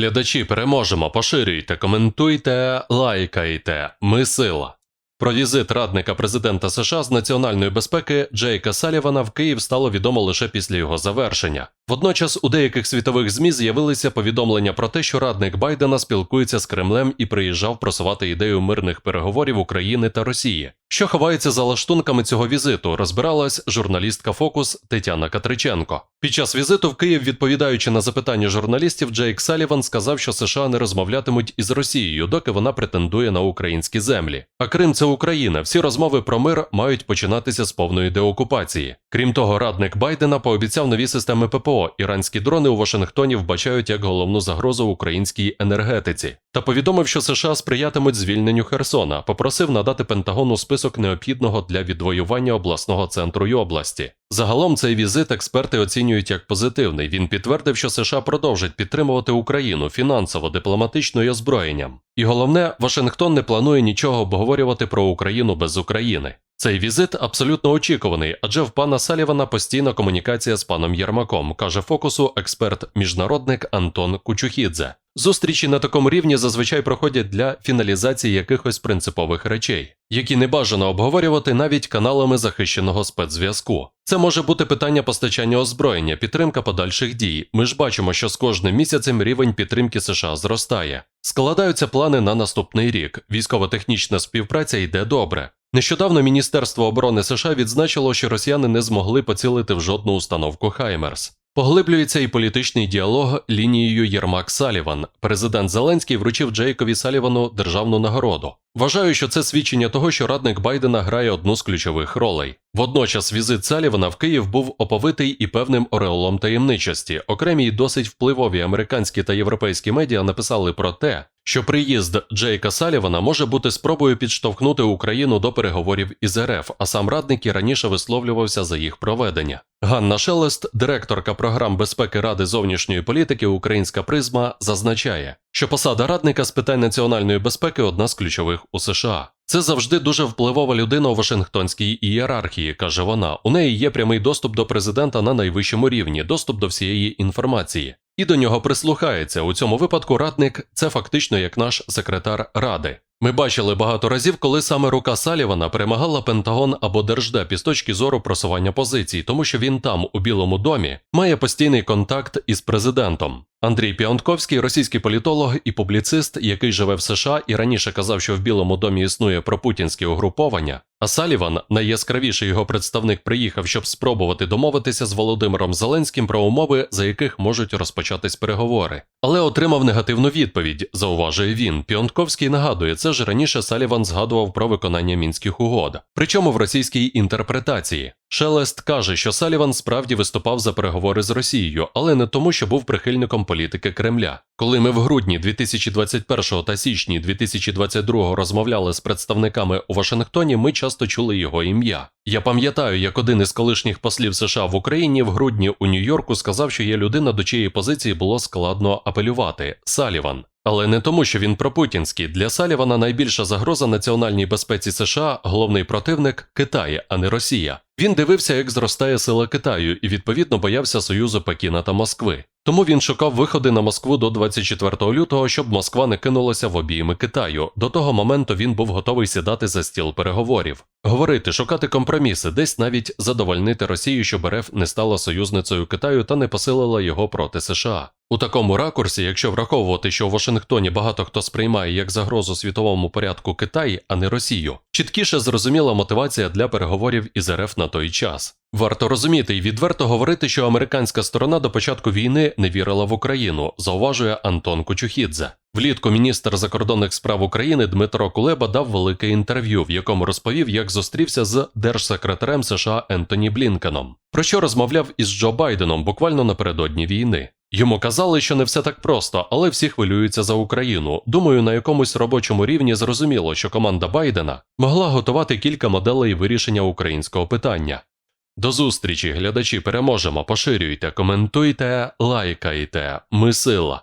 Глядачі переможемо, поширюйте, коментуйте, лайкайте. Ми сила. Про візит радника президента США з національної безпеки Джейка Салівана в Київ стало відомо лише після його завершення. Водночас у деяких світових ЗМІ з'явилися повідомлення про те, що радник Байдена спілкується з Кремлем і приїжджав просувати ідею мирних переговорів України та Росії. Що ховається за лаштунками цього візиту, розбиралась журналістка Фокус Тетяна Катриченко. Під час візиту в Київ, відповідаючи на запитання журналістів, Джейк Саліван сказав, що США не розмовлятимуть із Росією, доки вона претендує на українські землі. А Крим це Україна. Всі розмови про мир мають починатися з повної деокупації. Крім того, радник Байдена пообіцяв нові системи ППО. Іранські дрони у Вашингтоні вбачають як головну загрозу українській енергетиці. Та повідомив, що США сприятимуть звільненню Херсона, попросив надати Пентагону список необхідного для відвоювання обласного центру й області. Загалом цей візит експерти оцінюють як позитивний. Він підтвердив, що США продовжать підтримувати Україну фінансово, дипломатично і озброєнням. І головне, Вашингтон не планує нічого обговорювати про Україну без України. Цей візит абсолютно очікуваний, адже в пана Салівана постійна комунікація з паном Єрмаком, каже фокусу експерт-міжнародник Антон Кучухідзе. Зустрічі на такому рівні зазвичай проходять для фіналізації якихось принципових речей, які не бажано обговорювати навіть каналами захищеного спецзв'язку. Це може бути питання постачання озброєння, підтримка подальших дій. Ми ж бачимо, що з кожним місяцем рівень підтримки США зростає. Складаються плани на наступний рік. Військово-технічна співпраця йде добре. Нещодавно Міністерство оборони США відзначило, що росіяни не змогли поцілити в жодну установку Хаймерс. Поглиблюється і політичний діалог лінією Єрмак Саліван. Президент Зеленський вручив Джейкові Салівану державну нагороду. Вважаю, що це свідчення того, що радник Байдена грає одну з ключових ролей. Водночас візит Салівана в Київ був оповитий і певним ореолом таємничості. Окремі й досить впливові американські та європейські медіа написали про те, що приїзд Джейка Салівана може бути спробою підштовхнути Україну до переговорів із РФ, а сам радник і раніше висловлювався за їх проведення. Ганна Шелест, директорка програм безпеки Ради зовнішньої політики Українська призма, зазначає, що посада радника з питань національної безпеки одна з ключових у США. Це завжди дуже впливова людина у Вашингтонській ієрархії, каже вона. У неї є прямий доступ до президента на найвищому рівні, доступ до всієї інформації. І до нього прислухається. У цьому випадку радник це фактично як наш секретар ради. Ми бачили багато разів, коли саме рука Салівана перемагала Пентагон або Держдеп із точки зору просування позицій, тому що він там, у Білому домі, має постійний контакт із президентом. Андрій Піонтковський, російський політолог і публіцист, який живе в США і раніше казав, що в Білому домі існує пропутінське угруповання. А Саліван, найяскравіший його представник, приїхав, щоб спробувати домовитися з Володимиром Зеленським про умови, за яких можуть розпочатись переговори. Але отримав негативну відповідь, зауважує він. Піонтковський нагадує, це ж раніше Саліван згадував про виконання мінських угод, причому в російській інтерпретації. Шелест каже, що Саліван справді виступав за переговори з Росією, але не тому, що був прихильником політики Кремля. Коли ми в грудні 2021 та січні 2022 розмовляли з представниками у Вашингтоні, ми часто чули його ім'я. Я пам'ятаю, як один із колишніх послів США в Україні в грудні у Нью-Йорку сказав, що є людина, до чиєї позиції було складно апелювати Саліван. Але не тому, що він пропутінський. Для Салівана найбільша загроза національній безпеці США головний противник Китай, а не Росія. Він дивився, як зростає сила Китаю, і відповідно боявся союзу Пекіна та Москви. Тому він шукав виходи на Москву до 24 лютого, щоб Москва не кинулася в обійми Китаю. До того моменту він був готовий сідати за стіл переговорів, говорити, шукати компроміси, десь навіть задовольнити Росію, щоб РФ не стала союзницею Китаю та не посилила його проти США. У такому ракурсі, якщо враховувати, що в Вашингтоні багато хто сприймає як загрозу світовому порядку Китай, а не Росію, чіткіше зрозуміла мотивація для переговорів із РФ на той час. Варто розуміти і відверто говорити, що американська сторона до початку війни не вірила в Україну, зауважує Антон Кочухідзе. Влітку міністр закордонних справ України Дмитро Кулеба дав велике інтерв'ю, в якому розповів, як зустрівся з держсекретарем США Ентоні Блінкеном, про що розмовляв із Джо Байденом буквально напередодні війни. Йому казали, що не все так просто, але всі хвилюються за Україну. Думаю, на якомусь робочому рівні зрозуміло, що команда Байдена могла готувати кілька моделей вирішення українського питання. До зустрічі, глядачі, переможемо, поширюйте, коментуйте, лайкайте. Ми сила.